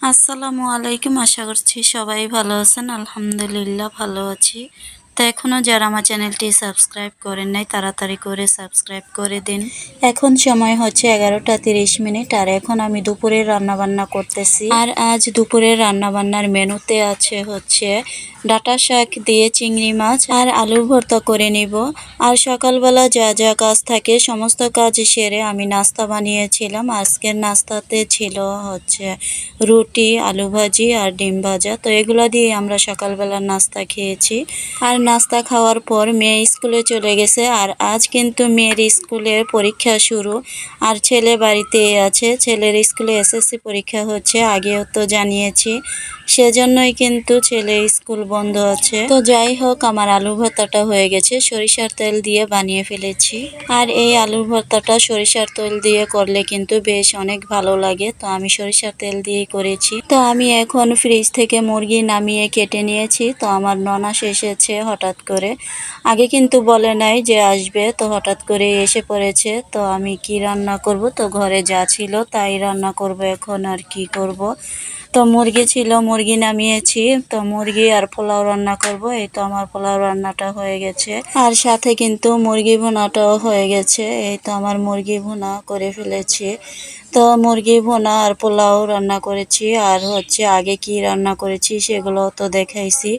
আসসালামু আলাইকুম আশা করছি সবাই ভালো আছেন। আলহামদুলিল্লাহ ভালো আছি। তো এখনও যারা আমার চ্যানেলটি সাবস্ক্রাইব করেন নাই তাড়াতাড়ি করে সাবস্ক্রাইব করে দিন। এখন সময় হচ্ছে এগারোটা তিরিশ মিনিট আর এখন আমি দুপুরের রান্না বান্না করতেছি। আর আজ দুপুরের রান্না বান্নার মেনুতে আছে হচ্ছে ডাটা শাক দিয়ে চিংড়ি মাছ আর আলু ভর্তা করে নিব। আর সকালবেলা যা যা কাজ থাকে সমস্ত কাজ সেরে আমি নাস্তা বানিয়েছিলাম। আজকের নাস্তাতে ছিল হচ্ছে রুটি আলু ভাজি আর ডিম ভাজা। তো এগুলো দিয়ে আমরা সকালবেলা নাস্তা খেয়েছি। আর নাস্তা খাওয়ার পর মেয়ে স্কুলে চলে গেছে আর আজ কিন্তু মেয়ের স্কুলের পরীক্ষা শুরু। আর ছেলে বাড়িতে আছে। ছেলের স্কুলে এসএসসি পরীক্ষা হচ্ছে, আগেও তো জানিয়েছি। সেজন্যই কিন্তু ছেলে স্কুল বন্ধ আছে। তো যাই হোক, আমার আলু ভর্তাটা হয়ে গেছে। সরিষার তেল দিয়ে বানিয়ে ফেলেছি। আর এই আলুর ভর্তাটা সরিষার তেল দিয়ে করলে কিন্তু বেশ অনেক ভালো লাগে। তো আমি সরিষার তেল দিয়ে করেছি। তো আমি এখন ফ্রিজ থেকে মুরগি নামিয়ে কেটে নিয়েছি। তো আমার ননাস এসেছে হঠাৎ করে। আগে কিন্তু বলে নাই যে আসবে, তো হঠাৎ করে এসে পড়েছে, তো আমি কি রান্না করব? তো ঘরে যা ছিল তাই রান্না করব, এখন আর কি করব? তো মুরগি ছিল, মুরগি নামিয়েছি, তো মুরগি আর পোলাও রান্না করব, এই তো আমার পোলাও রান্নাটা হয়ে গেছে। আর সাথে কিন্তু মুরগি ভুনাটাও হয়ে গেছে, এই তো আমার মুরগি ভুনা করে ফেলেছি। তো মুরগি ভুনা আর পোলাও রান্না করেছি, আর হচ্ছে আগে কি রান্না করেছি সেগুলো তো দেখাইছি।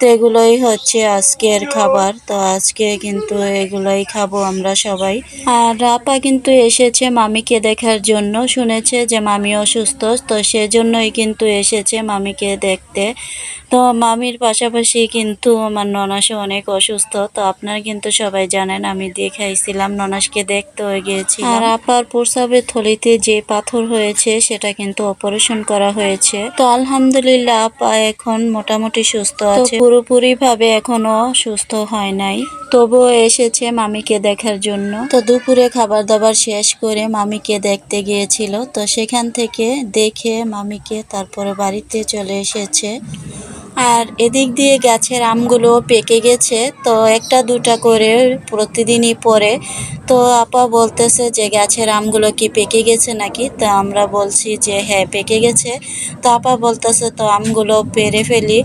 তো এগুলোই হচ্ছে আজকের খাবার। তো আজকে কিন্তু এগুলোই খাব আমরা সবাই। আর রাপা কিন্তু এসেছে মামিকে দেখার জন্য। শুনেছে যে মামি অসুস্থ তো সেজন্যই কিন্তু এসেছে মামিকে দেখতে। তো মামির পাশাপাশি কিন্তু আমার ননাসও অনেক অসুস্থ তো আপনারা কিন্তু সবাই জানেন আমি দেখাইছিলাম ননাসকে দেখতে হয়ে গিয়েছি আর আপার প্রসাবের থলিতে যে পাথর হয়েছে সেটা কিন্তু অপারেশন করা হয়েছে। তো আলহামদুলিল্লাহ আপা এখন মোটামুটি সুস্থ আছে। পুরোপুরি ভাবে এখনও সুস্থ হয় নাই। তবুও এসেছে মামিকে দেখার জন্য। তো দুপুরে খাবার দাবার শেষ করে মামিকে দেখতে গিয়েছিল। তো সেখান থেকে দেখে মামিকে তারপরে বাড়িতে চলে এসেছে। আর এদিক দিয়ে গাছের আমগুলো পেকে গেছে। তো একটা দুটা করে প্রতিদিনই পরে তো আপা বলতেছে যে, গাছের আমগুলো কি পেকে গেছে নাকি? তো আমরা বলছি যে হ্যাঁ পেকে গেছে। তো আপা বলতেছে, তো আমগুলো পেরে ফেলি।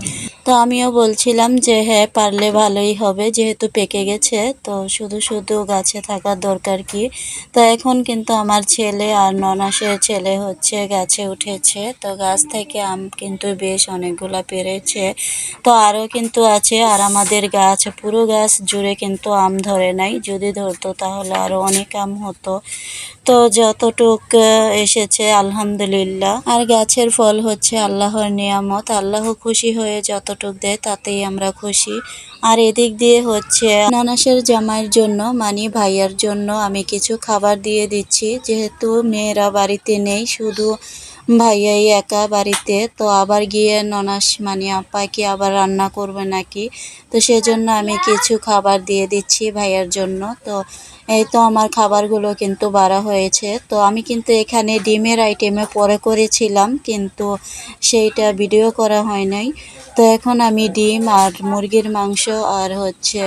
তো আমিও বলছিলাম যে হ্যাঁ পারলে ভালোই হবে, যেহেতু পেকে গেছে, তো শুধু শুধু গাছে থাকার দরকার কি? তো এখন কিন্তু আমার ছেলে আর ননাসের ছেলে হচ্ছে গাছে উঠেছে, তো গাছ থেকে আম কিন্তু বেশ অনেকগুলা পেরেছে, তো আরও কিন্তু আছে, আর আমাদের গাছ, পুরো গাছ জুড়ে কিন্তু আম ধরে নাই, যদি ধরতো তাহলে আরও অনেক আম হতো। তো যতটুক এসেছে, আলহামদুলিল্লাহ। আর গাছের ফল হচ্ছে আল্লাহর নিয়ামত, আল্লাহ খুশি হয়ে যতটুক দেয় তাতেই আমরা খুশি। আর এদিক দিয়ে হচ্ছে নানাসের জামাইয়ের জন্য মানে ভাইয়ার জন্য আমি কিছু খাবার দিয়ে দিচ্ছি। যেহেতু মেয়েরা বাড়িতে নেই, শুধু ভাইয়াই একা বাড়িতে তো আবার গিয়ে ননাস মানে আপাকে আবার রান্না করবে নাকি? তো সেজন্য আমি কিছু খাবার দিয়ে দিচ্ছি ভাইয়ার জন্য। তো এই তো আমার খাবারগুলো কিন্তু বাড়া হয়েছে। তো আমি কিন্তু এখানে ডিমের আইটেমে পরে করেছিলাম, কিন্তু সেইটা ভিডিও করা হয় নাই। তো এখন আমি ডিম আর মুরগির মাংস আর হচ্ছে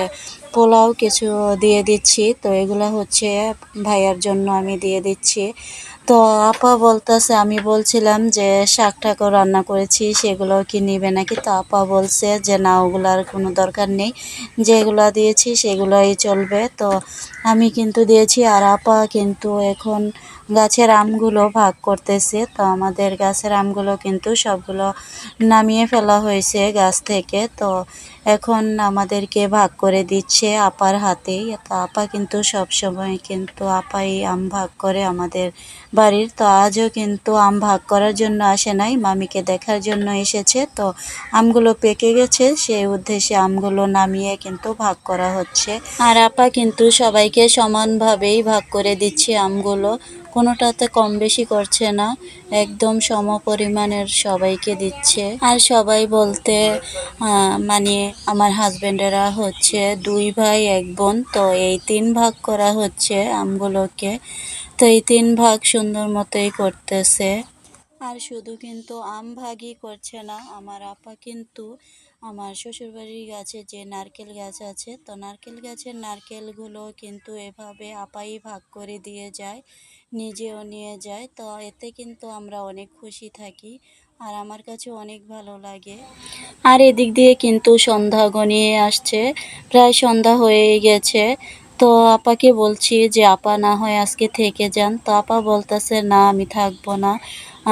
পোলাও কিছু দিয়ে দিচ্ছি। তো এগুলা হচ্ছে ভাইয়ার জন্য আমি দিয়ে দিচ্ছি। তো আপা বলতেছে, আমি বলছিলাম যে শাক টাকও রান্না করেছি, সেগুলো কি নিবে নাকি? তো আপা বলছে যে, না ওগুলার কোনো দরকার নেই। যেগুলো দিয়েছি সেগুলোই চলবে। তো আমি কিন্তু দিয়েছি আর আপা কিন্তু এখন গাছের আমগুলো ভাগ করতেছে, তো আমাদের গাছের আমগুলো কিন্তু সবগুলো নামিয়ে ফেলা হয়েছে গাছ থেকে। তো এখন আমাদেরকে ভাগ করে দিচ্ছে আপার হাতেই, তো আপা কিন্তু সব সময় কিন্তু আপাই আম ভাগ করে আমাদের বাড়ির। তো আজও কিন্তু আম ভাগ করার জন্য আসে নাই, মামিকে দেখার জন্য এসেছে। তো আমগুলো পেকে গেছে, সেই উদ্দেশ্যে আমগুলো নামিয়ে কিন্তু ভাগ করা হচ্ছে। আর আপা কিন্তু সবাইকে সমানভাবেই ভাগ করে দিচ্ছে আমগুলো। কোনোটাতে কম বেশি করছে না, একদম সম পরিমাণের সবাইকে দিচ্ছে। আর সবাই বলতে মানে আমার হাজব্যান্ডেরা হচ্ছে দুই ভাই, এক বোন, তো এই তিন ভাগ করা হচ্ছে আমগুলোকে। তো এই তিন ভাগ সুন্দর মতোই করতেছে। আর শুধু কিন্তু আম ভাগই করছে না, আমার আপা কিন্তু আমার শ্বশুরবাড়ির গাছে যে নারকেল গাছ আছে, তো নারকেল গাছের নারকেলগুলো কিন্তু এভাবে আপাই ভাগ করে দিয়ে যায়। নিজেও নিয়ে যায়। তো এতে কিন্তু আমরা অনেক খুশি থাকি আর আমার কাছে অনেক ভালো লাগে। আর এদিক দিয়ে কিন্তু সন্ধ্যা গনিয়ে আসছে। প্রায় সন্ধ্যা হয়ে গেছে। তো আপাকে বলছি যে, আপা না হয় আজকে থেকে যান। তো আপা বলতেছে, না, আমি থাকব না।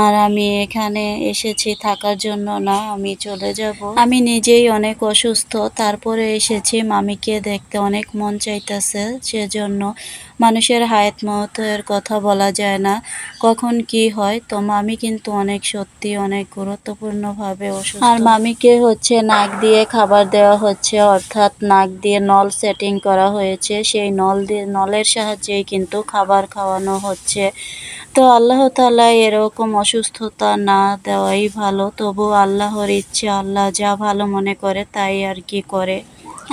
আর আমি এখানে এসেছি থাকার জন্য না, আমি চলে যাব। আমি নিজেই অনেক অসুস্থ, তারপরে এসেছি মামিকে দেখতে অনেক মন চাইতেছে, সেজন্য মানুষের হায়াত মহতের কথা বলা যায় না। কখন কি হয়, তো মামি কিন্তু অনেক সত্যি, অনেক গুরুত্বপূর্ণভাবে অসুস্থ। আর মামিকে হচ্ছে নাক দিয়ে খাবার দেওয়া হচ্ছে, অর্থাৎ নাক দিয়ে নল সেটিং করা হয়েছে। সেই নল দিয়ে, নলের সাহায্যেই কিন্তু খাবার খাওয়ানো হচ্ছে। তো আল্লাহ তালা এরকম অসুস্থতা না দেওয়াই ভালো। তবু আল্লাহর ইচ্ছে, আল্লাহ যা ভালো মনে করে তাই আর কি করে।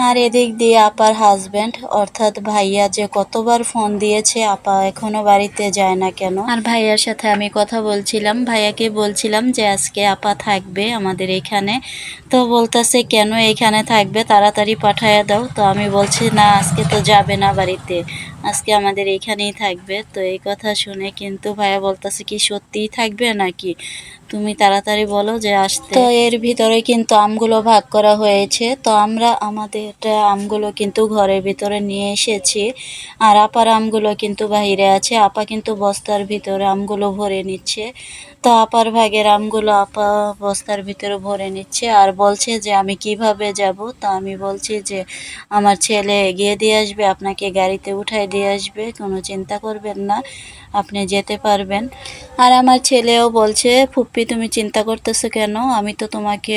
আর এদিক দিয়ে আপার হাজব্যান্ড অর্থাৎ ভাইয়া যে কতবার ফোন দিয়েছে, আপা এখনও বাড়িতে যায় না কেন? আর ভাইয়ার সাথে আমি কথা বলছিলাম। ভাইয়াকে বলছিলাম যে, আজকে আপা থাকবে আমাদের এখানে। তো বলতেছে, কেন এখানে থাকবে? তাড়াতাড়ি পাঠায়া দাও। তো আমি বলছি, না, আজকে তো যাবে না বাড়িতে। আজকে আমাদের এখানেই থাকবে। তো এই কথা শুনে কিন্তু ভাইয়া বলতেছে কি, সত্যিই থাকবে নাকি? তুমি তাড়াতাড়ি বলো যে আসতে। তো এর ভিতরে কিন্তু আমগুলো ভাগ করা হয়েছে। তো আমরা আমাদের আমগুলো কিন্তু ঘরের ভিতরে নিয়ে এসেছি। আর আপার আমগুলো কিন্তু বাইরে আছে। আপা কিন্তু বস্তার ভিতরে আমগুলো ভরে নিচ্ছে। তো আপার ভাগের আমগুলো আপা বস্তার ভিতরে ভরে নিচ্ছে। আর বলছে যে, আমি কীভাবে যাব? তো আমি বলছি যে, আমার ছেলে এগিয়ে দিয়ে আসবে, আপনাকে গাড়িতে উঠাই দিয়ে আসবে, কোনো চিন্তা করবেন না, আপনি যেতে পারবেন। আর আমার ছেলেও বলছে, ফুপ্পি, তুমি চিন্তা করতেছো কেন? আমি তো তোমাকে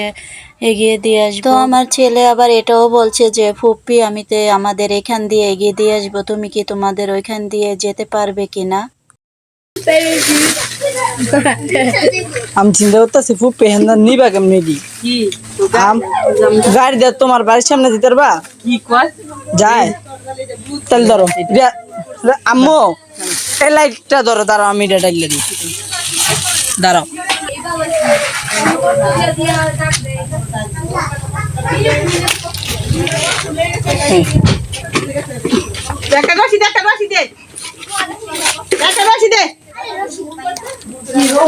এগিয়ে দিয়ে আসব। তো আমার ছেলে আবার এটাও বলছে যে, ফুপ্পি, আমি তো আমাদের এখান দিয়ে এগিয়ে দিয়ে আসব। তুমি কি তোমাদের ওইখান দিয়ে যেতে পারবে কিনা? আমি চিন্তা করতেছি ফুপ পেহেন নিবা কেমনি কি? আম গাড়ি দিয়ে তোমার বাড়ির সামনে দিতে পারবা? যায়। তাহলে ধরো আম্মু এই লাইটটা ধরো দাঁড়াও আমি এটা ডাইলে দিই। দাঁড়াও। একটা রশি দে একটা রশি দে একটা দে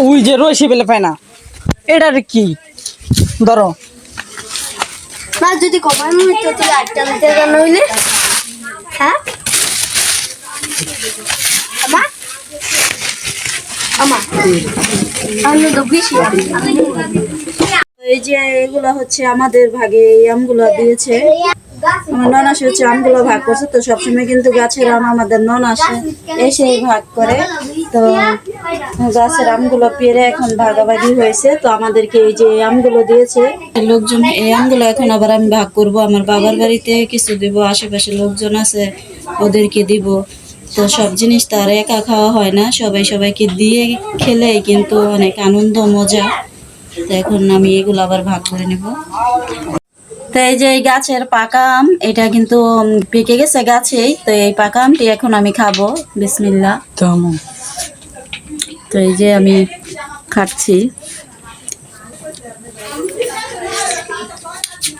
ওই যে রয়েছে পেলে পায় না। এটা কি? ধরো। যদি হ্যাঁ? আমা? আমা? আমি তো বেশি। এই যে এগুলো হচ্ছে আমাদের ভাগে আমগুলো দিয়েছে। আমার হচ্ছে আমগুলো ভাগ করছে, তো সবসময় কিন্তু গাছের আম আমাদের ননাসে এসে ভাগ করে। তো গাছের আমগুলো পেরে এখন ভাগাভাগি হয়েছে তো আমাদেরকে এই যে আমগুলো দিয়েছে। লোকজন এই আমগুলো এখন আবার আমি ভাগ করব আমার বাবার বাড়িতে কিছু দিব আশেপাশে লোকজন আছে ওদেরকে দিব। তো সব জিনিস তো আর একা খাওয়া হয় না সবাই সবাইকে দিয়ে খেলে কিন্তু অনেক আনন্দ মজা। তো এখন আমি এগুলো আবার ভাগ করে নেব। তো এই যে এই গাছের পাকা আম এটা কিন্তু পেকে গেছে গাছেই তো এই পাকা আমটি এখন আমি খাব। বিসমিল্লা তো এই যে আমি খাচ্ছি।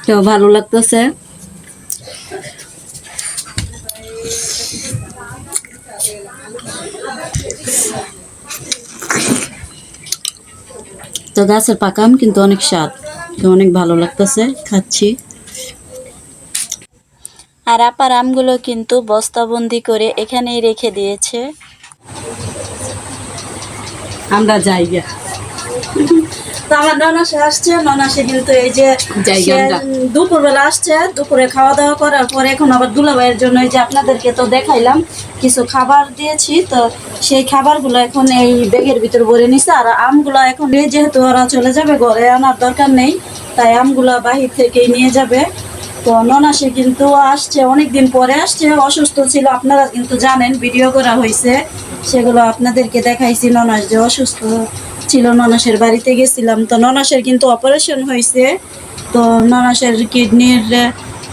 তো ভালো লাগতেছে? তো গাছের পাকা আম কিন্তু অনেক স্বাদ। তো অনেক ভালো লাগতেছে, খাচ্ছি। আর আপার আমগুলো কিন্তু বস্তাবন্দি করে এখানেই রেখে দিয়েছে। আমরা যাই গে তো আমার ননাসে আসছে ননাসে কিন্তু এই যে দুপুরবেলা আসছে দুপুরে খাওয়া দাওয়া করার পর এখন আবার দুলাভাইয়ের জন্য এই যে আপনাদেরকে তো দেখাইলাম কিছু খাবার দিয়েছি। তো সেই খাবারগুলো এখন এই ব্যাগের ভিতর ভরে নিছে। আর আমগুলো এখন যেহেতু ওরা চলে যাবে ঘরে আনার দরকার নেই তাই আমগুলো বাহির থেকেই নিয়ে যাবে। তো ননাসে কিন্তু আসছে অনেক দিন পরে আসছে অসুস্থ ছিল আপনারা কিন্তু জানেন ভিডিও করা হয়েছে সেগুলো আপনাদেরকে দেখাইছি, ননাস যে অসুস্থ ছিল, ননাসের বাড়িতে গেছিলাম। তো ননাসের কিন্তু অপারেশন হয়েছে। তো ননাসের কিডনির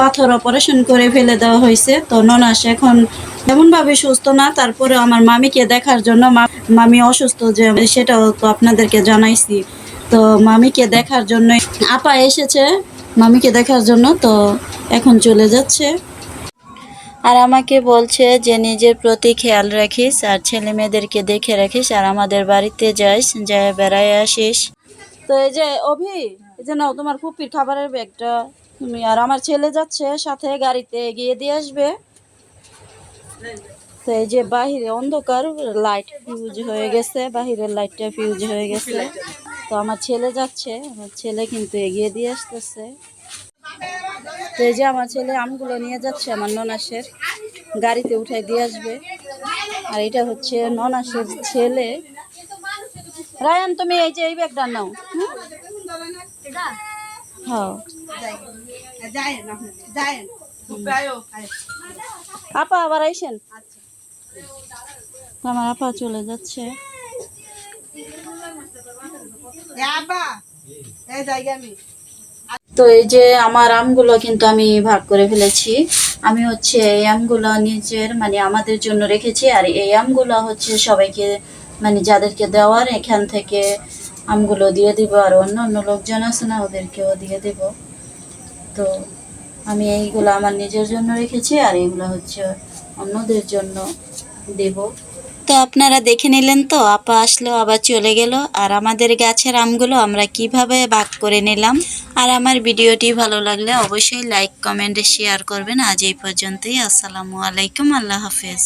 পাথর অপারেশন করে ফেলে দেওয়া হয়েছে। তো ননাস এখন তেমনভাবে সুস্থ না তারপরে আমার মামিকে দেখার জন্য মামি অসুস্থ যে, সেটাও তো আপনাদেরকে জানাইছি। তো মামিকে দেখার জন্য আপা এসেছে, মামিকে দেখার জন্য তো এখন চলে যাচ্ছে। আর আমাকে বলছে যে, নিজের প্রতি খেয়াল রাখিস আর ছেলে মেয়েদেরকে দেখে রাখিস আর আমাদের বাড়িতে যাইস যায় বেড়ায় আসিস। তো এই যে, অভি, এই যে নাও, তোমার ফুপির খাবারের ব্যাগটা। তুমি আর আমার ছেলে যাচ্ছে সাথে গাড়িতে এগিয়ে দিয়ে আসবে। তো এই যে, বাহিরে অন্ধকার লাইট ফিউজ হয়ে গেছে, বাহিরের লাইটটা ফিউজ হয়ে গেছে। তো আমার ছেলে যাচ্ছে, আমার ছেলে কিন্তু এগিয়ে দিয়ে আসতেছে। তো এই যে আমার ছেলে আমগুলো নিয়ে যাচ্ছে আমার ননাসের, গাড়িতে উঠাই দিয়ে আসবে। আর এটা হচ্ছে ননাসের ছেলে। রায়ান, তুমি এই যে এই ব্যাগটা নাও? হ্যাঁ। আপা আবার আইসেন? আমার আপা চলে যাচ্ছে। এই আমি। তো এই যে আমার আমগুলো কিন্তু আমি ভাগ করে ফেলেছি। আমি হচ্ছে এই আমগুলো নিজের মানে আমাদের জন্য রেখেছি। আর এই আমগুলো হচ্ছে সবাইকে মানে যাদেরকে দেওয়ার, এখান থেকে আমগুলো দিয়ে দিব। আর অন্য অন্য লোকজন আছে না, ওদেরকেও দিয়ে দিব। তো আমি এইগুলো আমার নিজের জন্য রেখেছি। আর এইগুলো হচ্ছে অন্যদের জন্য দেব। তো আপনারা দেখে নিলেন তো, আপা আসলো, আবার চলে গেল। আর আমাদের গাছের আমগুলো আমরা কীভাবে ভাগ করে নিলাম? আর আমার ভিডিওটি ভালো লাগলে অবশ্যই লাইক কমেন্ট শেয়ার করবেন। আজ এই পর্যন্তই। আসসালামু আলাইকুম, আল্লাহ হাফেজ।